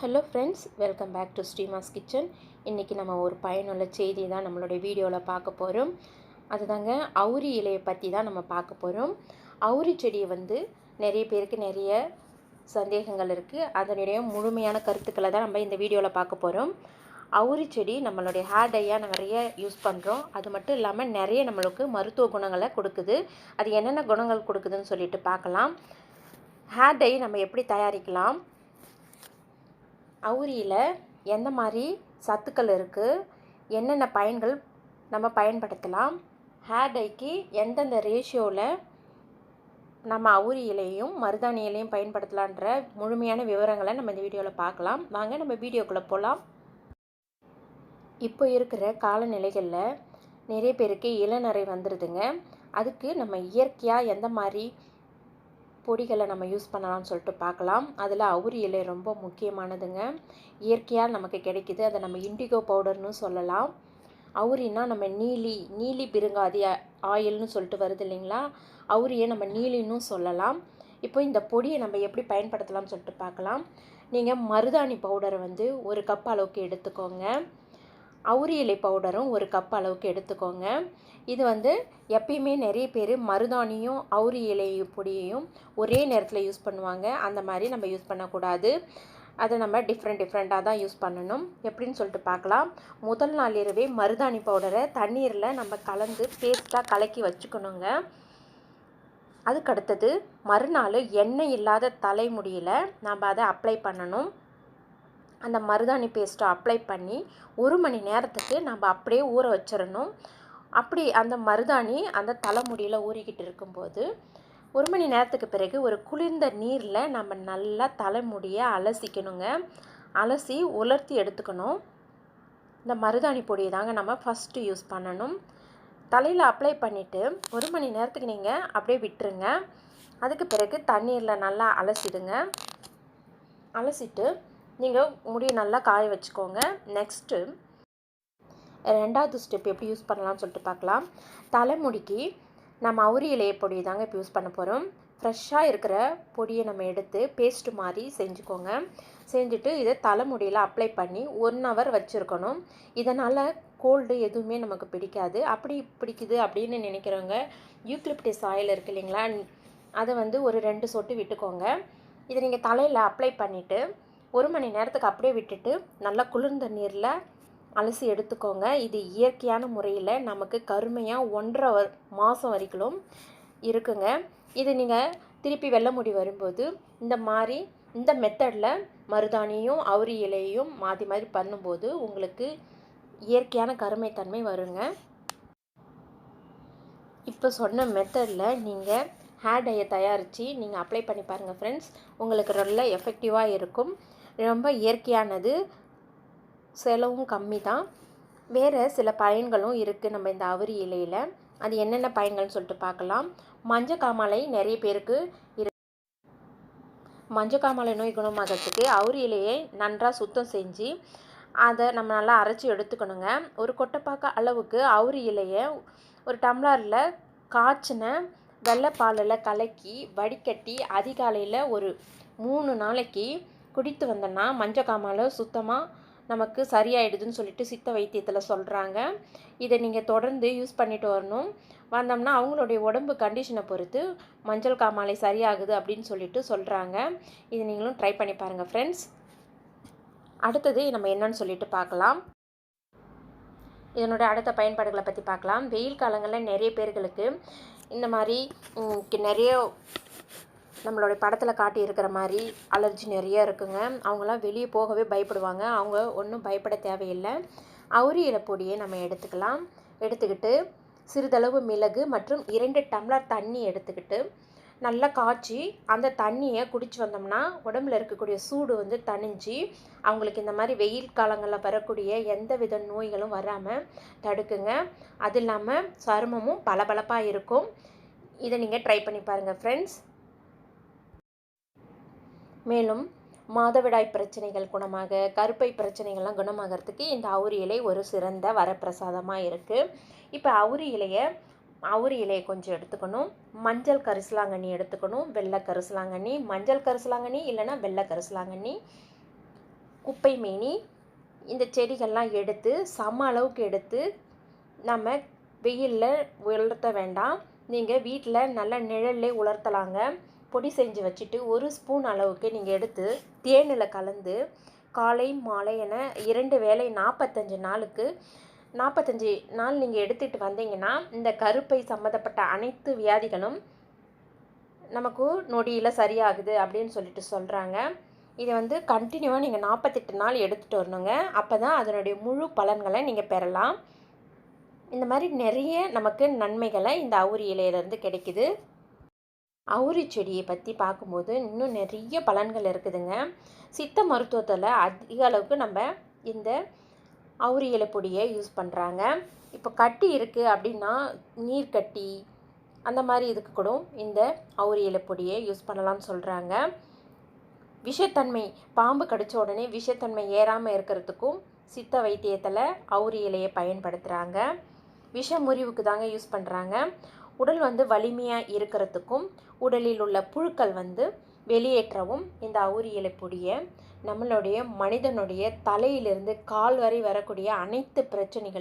Hello friends welcome back to Sreema's kitchen இன்றைக்கி நம்ம ஒரு பயனுள்ள செய்தி தான் நம்மளுடைய வீடியோவில் பார்க்க போகிறோம் அதுதாங்க அவுரி இலையை பற்றி தான் நம்ம பார்க்க போகிறோம் அவுரி செடியை வந்து நிறைய பேருக்கு நிறைய சந்தேகங்கள் இருக்குது அதனுடைய முழுமையான கருத்துக்களை தான் நம்ம இந்த வீடியோவில் பார்க்க போகிறோம் அவுரி செடி நம்மளுடைய ஹேர் டையாக நிறைய யூஸ் பண்ணுறோம் அது மட்டும் இல்லாமல் நிறைய நம்மளுக்கு மருத்துவ குணங்களை கொடுக்குது. அது என்னென்ன குணங்கள் கொடுக்குதுன்னு சொல்லிட்டு பார்க்கலாம். ஹேர் டை நம்ம எப்படி தயாரிக்கலாம்? அவுரியில் எந்த மாதிரி சத்துக்கள் இருக்குது என்னென்ன பயன்கள் நம்ம பயன்படுத்தலாம்? ஹேர் டைக்கு எந்தெந்த ரேஷியோவில் நம்ம அவுரி இலையும் மருதாணி இலையும் பயன்படுத்தலான்ற முழுமையான விவரங்களை நம்ம இந்த வீடியோவில் பார்க்கலாம். வாங்க நம்ம வீடியோக்குள்ளே போகலாம் இப்போ இருக்கிற காலநிலைகளில் நிறைய பேருக்கு இளநரை வந்துடுதுங்க அதுக்கு நம்ம இயற்கையாக எந்த மாதிரி பொடிகளை நம்ம யூஸ் பண்ணலாம்னு சொல்லிட்டு பார்க்கலாம். அதில் அவுரி இலை ரொம்ப முக்கியமானதுங்க. இயற்கையாக நமக்கு கிடைக்கிது. அதை நம்ம இண்டிகோ பவுடர்னு சொல்லலாம். அவுரினா நம்ம நீலி நீலி பிருங்காதி ஆயில்னு சொல்லிட்டு வருது இல்லைங்களா? அவுரியை நம்ம நீலின்னு சொல்லலாம். இப்போ இந்த பொடியை நம்ம எப்படி பயன்படுத்தலாம்னு சொல்லிட்டு பார்க்கலாம். நீங்கள் மருதாணி பவுடரை வந்து ஒரு கப் அளவுக்கு எடுத்துக்கோங்க. அவுரி இலை பவுடரும் ஒரு கப் அளவுக்கு எடுத்துக்கோங்க. இது வந்து எப்பயுமே நிறைய பேர் மருதாணியும் அவுரி இலை பொடியையும் ஒரே நேரத்தில் யூஸ் பண்ணுவாங்க. அந்த மாதிரி நம்ம யூஸ் பண்ணக்கூடாது. அதை நம்ம டிஃப்ரெண்ட் டிஃப்ரெண்ட்டாக தான் யூஸ் பண்ணணும். எப்படின்னு சொல்லிட்டு பார்க்கலாம். முதல் நாள் இரவே மருதாணி பவுடரை தண்ணீரில் நம்ம கலந்து பேஸ்ட்டாக கலக்கி வச்சுக்கணுங்க. அதுக்கடுத்தது மறுநாள் எண்ணெய் இல்லாத தலைமுடியில் நம்ம அதை அப்ளை பண்ணணும். அந்த மருதாணி பேஸ்ட்டை அப்ளை பண்ணி ஒரு மணி நேரத்துக்கு நம்ம அப்படியே ஊற வச்சிடணும். அப்படி அந்த மருதாணி அந்த தலைமுடியில் ஊறிக்கிட்டு இருக்கும்போது ஒரு மணி நேரத்துக்கு பிறகு ஒரு குளிர்ந்த நீரில் நம்ம நல்லா தலைமுடியை அலசிக்கணுங்க. அலசி உலர்த்தி எடுத்துக்கணும். இந்த மருதாணி பொடியை தாங்க நம்ம ஃபஸ்ட்டு யூஸ் பண்ணணும். தலையில் அப்ளை பண்ணிவிட்டு ஒரு மணி நேரத்துக்கு நீங்கள் அப்படியே விட்டுருங்க. அதுக்கு பிறகு தண்ணீரில் நல்லா அலசிடுங்க. அலசிட்டு நீங்கள் முடியை நல்லா காய வச்சுக்கோங்க. நெக்ஸ்ட்டு ரெண்டாவது ஸ்டெப் எப்படி யூஸ் பண்ணலாம்னு சொல்லிட்டு பார்க்கலாம். தலைமுடிக்கு நம்ம அவுரி இலைய பொடியை தாங்க இப்போ யூஸ் பண்ண போகிறோம் ஃப்ரெஷ்ஷாக இருக்கிற பொடியை நம்ம எடுத்து பேஸ்ட் மாதிரி செஞ்சுக்கோங்க. செஞ்சுட்டு இதை தலைமுடியில் அப்ளை பண்ணி ஒன் ஹவர் வச்சுருக்கணும். இதனால் கோல்டு எதுவுமே நமக்கு பிடிக்காது. அப்படி பிடிக்குது அப்படின்னு நினைக்கிறவங்க யூக்லிப்டிஸ் ஆயில் இருக்கு இல்லைங்களா? அதை வந்து ஒரு ரெண்டு சொட்டு விட்டுக்கோங்க. இதை நீங்கள் தலையில் அப்ளை பண்ணிவிட்டு ஒரு மணி நேரத்துக்கு அப்படியே விட்டுட்டு நல்லா குளிர்ந்த நீரில் அலசி எடுத்துக்கோங்க. இது இயற்கையான முறையில் நமக்கு கருமையாக ஒன்றரை மாதம் வரைக்கும் இருக்குங்க. இது நீங்கள் திருப்பி வெள்ள முடி வரும்போது இந்த மாதிரி இந்த மெத்தடில் மருதாணியும் அவுரி இலையும் மாற்றி மாதிரி பண்ணும்போது உங்களுக்கு இயற்கையான கருமைத்தன்மை வருங்க. இப்போ சொன்ன மெத்தடில் நீங்கள் ஹேர் டையை தயாரித்து நீங்கள் அப்ளை பண்ணி பாருங்கள் ஃப்ரெண்ட்ஸ் உங்களுக்கு நல்ல எஃபெக்டிவாக இருக்கும். ரொம்ப இயற்கையானது. செலவும் கம்மி தான். வேறு சில பயன்களும் இருக்குது நம்ம இந்த அவரி இலையில். அது என்னென்ன பயன்கள்னு சொல்லிட்டு பார்க்கலாம். மஞ்சள் காமாலை நிறைய பேருக்கு இரு மஞ்சள் காமாலை நோய் குணமாகறதுக்கு அவரி இலையை நன்றாக சுத்தம் செஞ்சு அதை நம்ம நல்லா அரைச்சி எடுத்துக்கணுங்க. ஒரு கொட்டைப்பாக்க அளவுக்கு அவுரி இலையை ஒரு டம்ளரில் காய்ச்சின வெள்ளைப்பாலில் கலக்கி வடிகட்டி அதிகாலையில் ஒரு மூணு நாளைக்கு குடித்து வந்தோன்னா மஞ்சள் காமாலை சுத்தமாக நமக்கு சரியாயிடுதுன்னு சொல்லிட்டு சித்த வைத்தியத்தில் சொல்கிறாங்க இதை நீங்கள் தொடர்ந்து யூஸ் பண்ணிட்டு வரணும். வந்தோம்னா அவங்களுடைய உடம்பு கண்டிஷனை பொறுத்து மஞ்சள் காமாலை சரியாகுது அப்படின்னு சொல்லிட்டு சொல்கிறாங்க இது நீங்களும் ட்ரை பண்ணி பாருங்கள் ஃப்ரெண்ட்ஸ் அடுத்தது நம்ம என்னன்னு சொல்லிட்டு பார்க்கலாம். இதனோட அடுத்த பயன்பாடுகளை பற்றி பார்க்கலாம். வெயில் காலங்களில் நிறைய பேர்களுக்கு இந்த மாதிரி நிறைய நம்மளுடைய படத்தில் காட்டி இருக்கிற மாதிரி அலர்ஜி நிறைய இருக்குங்க. அவங்களாம் வெளியே போகவே பயப்படுவாங்க. அவங்க ஒன்றும் பயப்பட தேவையில்லை. அவுரி பொடியை நம்ம எடுத்துக்கலாம். எடுத்துக்கிட்டு சிறிதளவு மிளகு மற்றும் இரண்டு டம்ளர் தண்ணி எடுத்துக்கிட்டு நல்லா காய்ச்சி அந்த தண்ணியை குடிச்சு வந்தோம்னா உடம்புல இருக்கக்கூடிய சூடு வந்து தணிஞ்சு அவங்களுக்கு இந்த மாதிரி வெயில் காலங்களில் வரக்கூடிய எந்த வித நோய்களும் வராமல் தடுக்குங்க. அது இல்லாமல் சருமமும் பளபளப்பாக இருக்கும். இதை நீங்கள் ட்ரை பண்ணி பாருங்கள் ஃப்ரெண்ட்ஸ் மேலும் மாதவிடாய் பிரச்சனைகள் குணமாக கருப்பை பிரச்சனைகள்லாம் குணமாகறதுக்கு இந்த அவுரி இலை ஒரு சிறந்த வரப்பிரசாதமாக இருக்குது இப்போ அவுரி இலையை அவுரி இலையை கொஞ்சம் எடுத்துக்கணும். மஞ்சள் கரிசலாங்கண்ணி எடுத்துக்கணும். வெள்ளை கரிசலாங்கண்ணி மஞ்சள் கரிசலாங்கண்ணி இல்லைன்னா வெள்ளை கரிசலாங்கண்ணி குப்பை மேனி இந்த செடிகள்லாம் எடுத்து சம அளவுக்கு எடுத்து நம்ம வெயிலில் உலர்த்த வேண்டாம். நீங்கள் வீட்டில் நல்ல நிழல்லே உலர்த்தலாங்க. பொடி செஞ்சு வச்சுட்டு ஒரு ஸ்பூன் அளவுக்கு நீங்கள் எடுத்து தேனில் கலந்து காலை மாலை என இரண்டு வேளை நாற்பத்தஞ்சு நாளுக்கு நாற்பத்தஞ்சு நாள் நீங்கள் எடுத்துகிட்டு வந்தீங்கன்னா இந்த கருப்பை சம்மந்தப்பட்ட அனைத்து வியாதிகளும் நமக்கு நொடியில் சரியாகுது அப்படின்னு சொல்லிட்டு சொல்கிறாங்க இதை வந்து கண்டினியூவாக நீங்கள் நாற்பத்தெட்டு நாள் எடுத்துகிட்டு வரணுங்க. அப்போ தான் அதனுடைய முழு பலன்களை நீங்கள் பெறலாம். இந்த மாதிரி நிறைய நமக்கு நன்மைகளை இந்த அவுரி இலையிலேருந்து கிடைக்குது. அவுரி செடியை பற்றி பார்க்கும்போது இன்னும் நிறைய பலன்கள் இருக்குதுங்க. சித்த மருத்துவத்தில் அதிக அளவுக்கு நம்ம இந்த அவுரி இலை பொடியை யூஸ் பண்ணுறாங்க இப்போ கட்டி இருக்குது அப்படின்னா நீர் கட்டி அந்த மாதிரி இதுக்கு கூட இந்த அவுரி இலை பொடியை யூஸ் பண்ணலாம்னு சொல்கிறாங்க விஷத்தன்மை பாம்பு கடித்த உடனே விஷத்தன்மை ஏறாமல் இருக்கிறதுக்கும் சித்த வைத்தியத்தில் அவுரி இலையை பயன்படுத்துகிறாங்க விஷ முறிவுக்கு தாங்க யூஸ் பண்ணுறாங்க உடல் வந்து வலிமையாக இருக்கிறதுக்கும் உடலில் உள்ள புழுக்கள் வந்து வெளியேற்றவும் இந்த அவுரி இலை நம்மளுடைய மனிதனுடைய தலையிலிருந்து கால் வரை வரக்கூடிய அனைத்து பிரச்சனைகள்